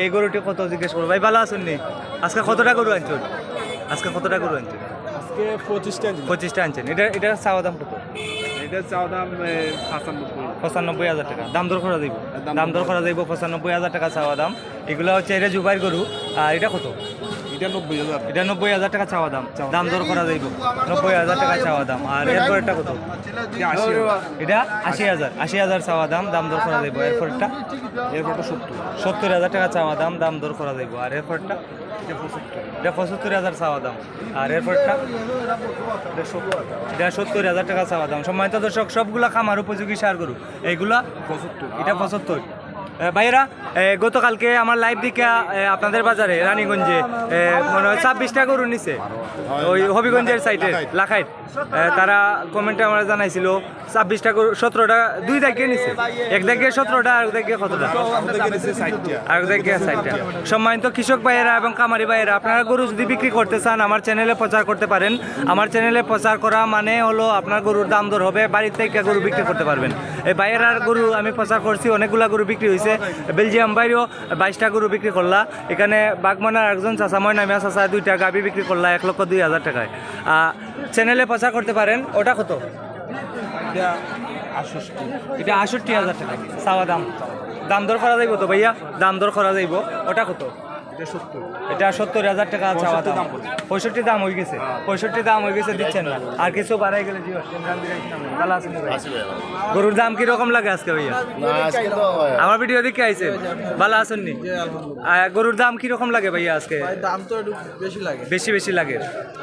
এই গরুটি কত জিজ্ঞেস করব? ভাই ভালো আছেন নি? আজকে কতটা গরু আনছেন? আজকে কতটা গরু আনছেন? আজকে পঁচিশটা পঁচিশটা আনছেন। এটা এটা চাওয়া দাম কত? এটা চাওয়া দাম পঁচানব্বই। হাজার টাকা। দাম দর করা যাইব? দাম দাম দর করা যাইব। পঁচানব্বই হাজার টাকা চাওয়া দাম। এগুলো হচ্ছে এটা জুবাইর গরু। আর এটা কত? এটা নব্বই হাজার। এটা নব্বই হাজার টাকা চাওয়া দাম। দাম দর করা যাইব। নব্বই হাজার টাকা চাওয়া দাম। আর এটা কত? আশি এটা আশি হাজার। আশি হাজার চাওয়া দাম দাম দর করা যাইব। এরপরটা এরপরটা সত্তর। সত্তর হাজার টাকা চাওয়া দাম দাম দর করা যাইব। আর এরপরটা এটা পঁচাত্তর। এটা হাজার চাওয়া দাম। আর এরপরটা এটা সত্তর। এটা হাজার টাকা চাওয়া দাম। সম্মানিত দর্শক সবগুলা খামার উপযোগী সার গরু। এইগুলা পঁচাত্তর। এটা পঁচাত্তর। ভাইয়েরা এ, গতকালকে আমার লাইভ দিকে আপনাদের বাজারে রানীগঞ্জে মনে হয় ছাব্বিশটা গরু নিছে ওই হবিগঞ্জের সাইডে লাখাইট। তারা কমেন্টে আমরা জানাইছিল ছাব্বিশটা গরু সতেরোটা দুই দাগে নিছে এক দাগে সতেরোটা আর দাগে কতটা? আর দেখে সাইডটা সম্মানিত কৃষক ভাইয়েরা এবং কামারি ভাইয়েরা আপনারা গরু যদি বিক্রি করতে চান আমার চ্যানেলে প্রচার করতে পারেন। আমার চ্যানেলে প্রচার করা মানে হলো আপনার গরুর দাম দর হবে বাড়ির থেকে গরু বিক্রি করতে পারবেন। এই ভাইয়েরার গরু আমি প্রচার করছি অনেকগুলা গরু বিক্রি হয়েছে বেলজিয়াম বাইরেও বাইশটা গরু বিক্রি করলা। এখানে বাগমানার একজন চাষা ময় নামিয়া চাষা দুইটা গাবি বিক্রি করলা এক লক্ষ দুই হাজার টাকায়। চ্যানেলে প্রচার করতে পারেন ওটা কত? এটা আষট্টি হাজার টাকা। চাওয়া দাম। দাম দর করা যাইব তো ভাইয়া? দাম দর করা যাইব। ওটা কত? এটা সত্তর। হাজার টাকা চাওয়া দাম দাম। পঁয়ষট্টি দাম হয়ে গেছে। পঁয়ষট্টি দাম হয়ে গেছে দিচ্ছেন না। আর কিছু বাড়াই গেলে জিও ভালো আছেন ভাই? গরুর দাম কি রকম লাগে আজকে ভাইয়া? আমার ভিডিও দেখে আইছেন। ভালো আছেন নি আহ, গরুর দাম কি রকম লাগে ভাইয়া আজকে? দাম তো বেশি লাগে। বেশি বেশি লাগে।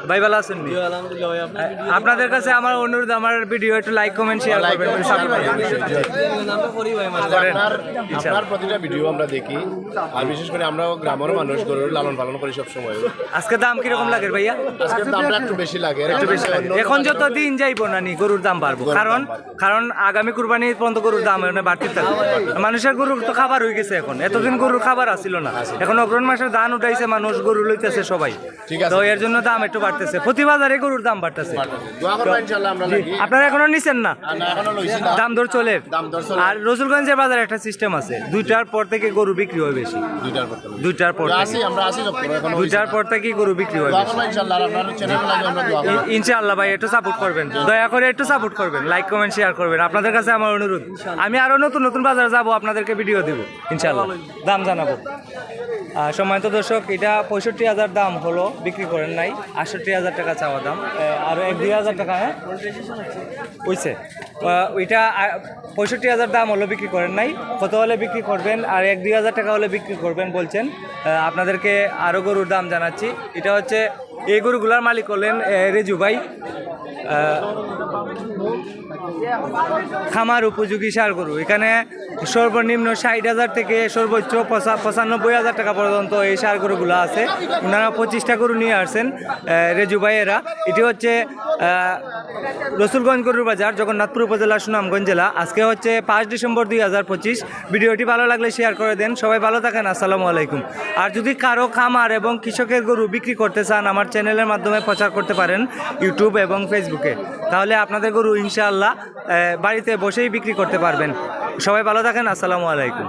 ভাই ভালো আছেন নি আলহামদুলিল্লাহ ভাই আপনার আহ, আপনাদের কাছে আমার অনুরোধ আমার ভিডিও একটু লাইক কমেন্ট শেয়ার করবেন। আপনার আপনার প্রতিটা ভিডিও আমরা দেখি। আর বিশেষ করে আমরাও গ্রামের মানুষ গরুর লালন পালন করি সব সময় আজকে দাম কি রকম লাগে ভাইয়া? আজকে দামটা একটু বেশি লাগে একটু বেশি লাগে। এখন যত দিন যাইবো না নি গরুর দাম বাড়বো। কারণ কারণ আগামী কুরবানি পর্যন্ত গরুর দাম মানে বাড়তে থাকবে মানুষের গরুর তো খাবার হয়ে গেছে এখন। এতদিন গরুর খাবার আসছিল না। এখন অগ্রহণ মাসের ধান উঠাইছে মানুষ গরু লইতেছে সবাই। ঠিক আছে। তো এর জন্য দাম একটু বাড়তেছে। প্রতি বাজারে গরুর দাম বাড়তেছে। দোয়া করব ইনশাল্লাহ আমরা লাগি। আপনারা এখনও নিছেন না? না এখনও লইছি না। দাম দর চলে। দাম দর চলে। আর রসুলগঞ্জের বাজারে একটা সিস্টেম আছে। দুইটার পর থেকে গরু বিক্রি হয় বেশি। দুইটার পর দুইটার পর আমরা থেকে আসি আমরা আসি সব দুইটার পর থেকে গরু বিক্রি হয় দোয়া বেশি? করব ইনশাল্লাহ আর আপনার চ্যানেল লাগে আমরা দোয়া করব। ইনশাআল্লাহ ভাই একটু সাপোর্ট করবেন। দয়া করে একটু সাপোর্ট করবেন। লাইক কমেন্ট শেয়ার করবেন। আপনাদের কাছে আমার অনুরোধ। আমি আরও নতুন নতুন বাজারে যাব আপনাদেরকে ভিডিও দেব ইনশাআল্লাহ দাম জানাব। সম্মানিত দর্শক এটা পঁয়ষট্টি হাজার দাম হলো বিক্রি করেন নাই আটষট্টি হাজার টাকা চাওয়া দাম আর এক দুই হাজার টাকা হ্যাঁ? আহ, ওইটা পঁয়ষট্টি হাজার দাম হলো বিক্রি করেন নাই কত হলে বিক্রি করবেন আর এক দুই হাজার টাকা হলে বিক্রি করবেন বলছেন আপনাদেরকে আরও গরুর দাম জানাচ্ছি এটা হচ্ছে এই গরুগুলার মালিক হলেন রেজু ভাই খামার উপযোগী সার গরু। এখানে সর্বনিম্ন ষাট হাজার থেকে সর্বোচ্চ পঁচা- পঁচানব্বই হাজার টাকা পর্যন্ত এই সার গরুগুলো আছে। ওনারা পঁচিশটা গরু নিয়ে আসছেন রেজু ভাইয়েরা। এটি হচ্ছে রসুলগঞ্জ গরুর বাজার, জগন্নাথপুর উপজেলা সুনামগঞ্জ জেলা। আজকে হচ্ছে পাঁচ ডিসেম্বর দুই হাজার পঁচিশ। ভিডিওটি ভালো লাগলে শেয়ার করে দেন। সবাই ভালো থাকেন। আসসালামু আলাইকুম। আর যদি কারও খামার এবং কৃষকের গরু বিক্রি করতে চান, আমার চ্যানেলের মাধ্যমে প্রচার করতে পারেন, ইউটিউব এবং ফেসবুকে। তাহলে আপনাদের গরু ইনশাআল্লাহ বাড়িতে বসেই বিক্রি করতে পারবেন। সবাই ভালো থাকেন আসসালামু আলাইকুম।